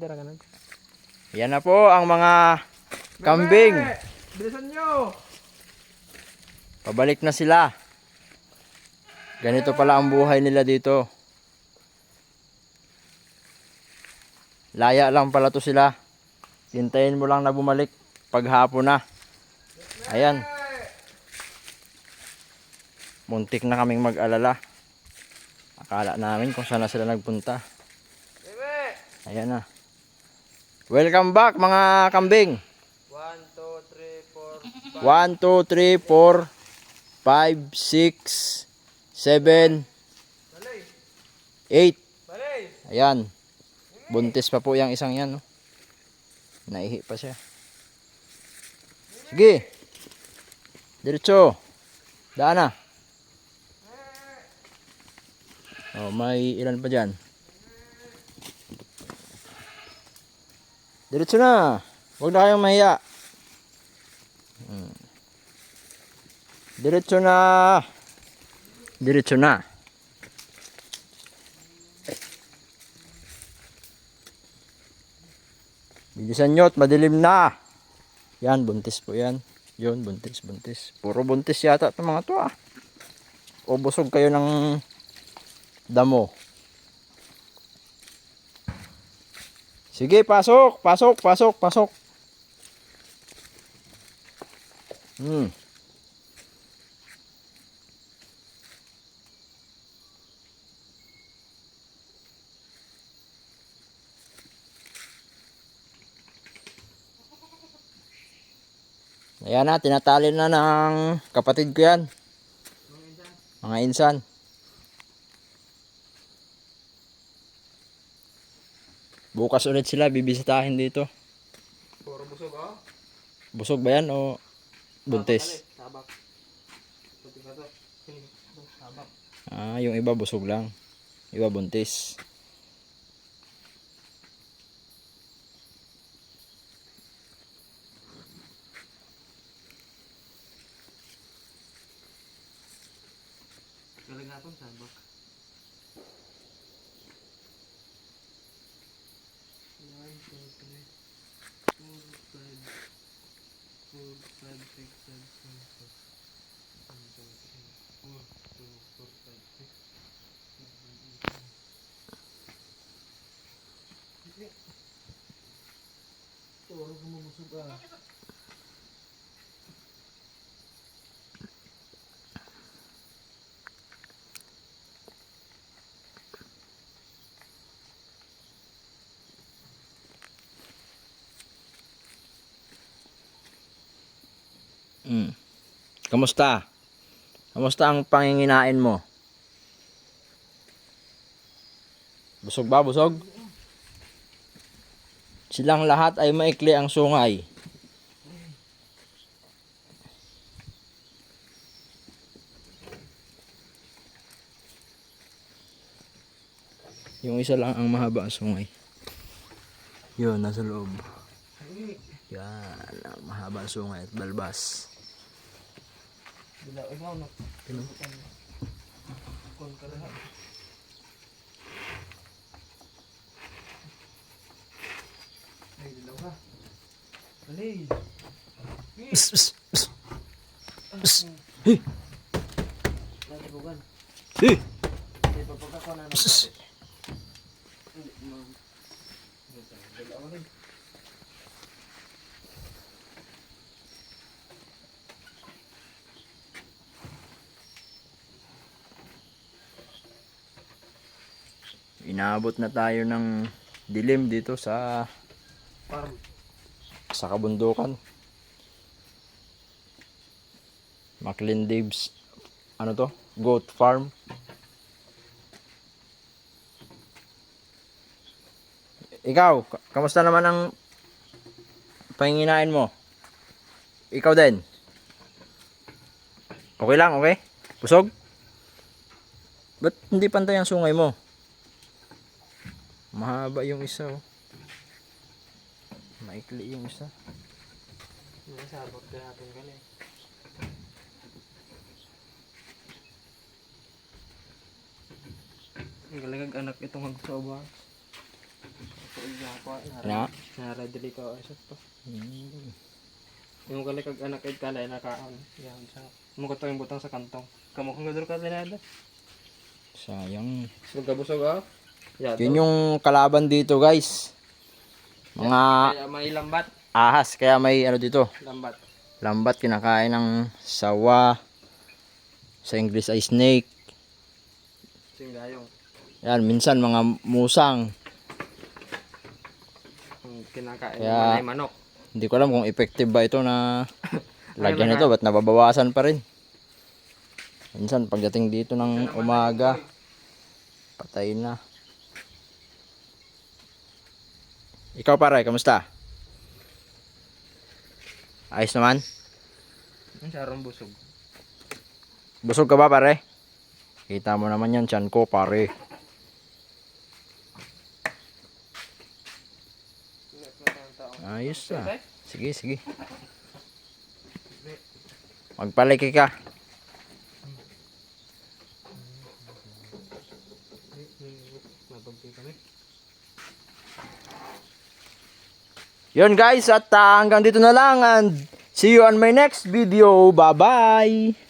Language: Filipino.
Dira ka. Yan na po ang mga kambing. Bilisan nyo! Pabalik na sila. Ganito pala ang buhay nila dito. Laya lang pala to sila. Hintayin mo lang na bumalik paghapon na. Ayan. Muntik na kaming mag-alala. Akala namin kung saan na sila nagpunta. Ayan na. Welcome back mga kambing. 1, 2, 3, 4, 1, 2, 3, 4, 5, 6, 7, Balay! 8. Balay! Ayan. Buntis pa po yung isang yan. No? Naihi pa siya. Sige. Diretso. Daan na. Oh, may ilan pa dyan? Diretso na. Huwag na kayong mahiya. Hmm. Diretso na. Diretso na. Bilisan nyo at madilim na. Yan, buntis po yan. Yun, buntis, buntis. Puro buntis yata itong mga to ah. O busog kayo ng damo. Sige, pasok, pasok, pasok, pasok. Hmm. Ayan na, tinatali na ng kapatid ko yan. Mga insan. Bukas ulit sila, bibisitahin dito. Puro busog oh. Busog ba yan o buntis? Sabak. Ah, yung iba busog lang. Iba buntis. Galing natin sabak. Two, three, four, five, four, five, six, seven, Mm. Kamusta? Kamusta ang panginginain mo? Busog ba? Busog? Silang lahat ay maikli ang sungay. Yung isa lang ang mahaba ang sungay. Yun, nasa loob. Yan, ang mahaba ang sungay at balbas. Bila ikaw na. Pinutan. Kon ka lahat. Ay, dilaw ka. Alay. Psst, psst, psst. Dati bukan. Eh! Hindi pa pagkako na Psst. Hindi, ma'am. Dilaw ka rin. Inaabot na tayo ng dilim dito sa Farm. sa kabundukan. Maclean Dave's ano to? Goat farm. Ikaw, ka- kamusta naman ang pahinginain mo? Ikaw din. Okay lang, okay? Busog? Ba't hindi pantay ang sungay mo? Mahaba yung isa oh. Maikli yung isa. May sabot ka natin ka na. Ang galagag anak itong hagsoba. Ako, Na? nara dili ko isa to. Yung kali kag anak kay kalay nakaon. Yan sa. Mo ko to yung butang sa kantong. Kamo kung gadro ka dinada. Sayang. Sug gabusog ah. Ya. Yun yung kalaban dito guys. Mga Kaya may lambat, ahas. Kaya may ano dito. lambat. Lambat kinakain ng sawa. Sa English ay snake. Singgayong. Yan, minsan mga musang. Ang kinakain Kaya- ng manok. Hindi ko alam kung effective ba ito na lagyan ito. Ba't nababawasan pa rin? Minsan pagdating dito ng umaga, patay na. Ikaw pare, kamusta? Ayos naman? Sarong busog. Busog ka ba pare? Kita mo naman yan, tiyan ko pare. Ayos ah. Sige, sige. Magpaliki ka. Mabagti kami. Yun guys, at ah, hanggang dito na lang and see you on my next video. Bye-bye!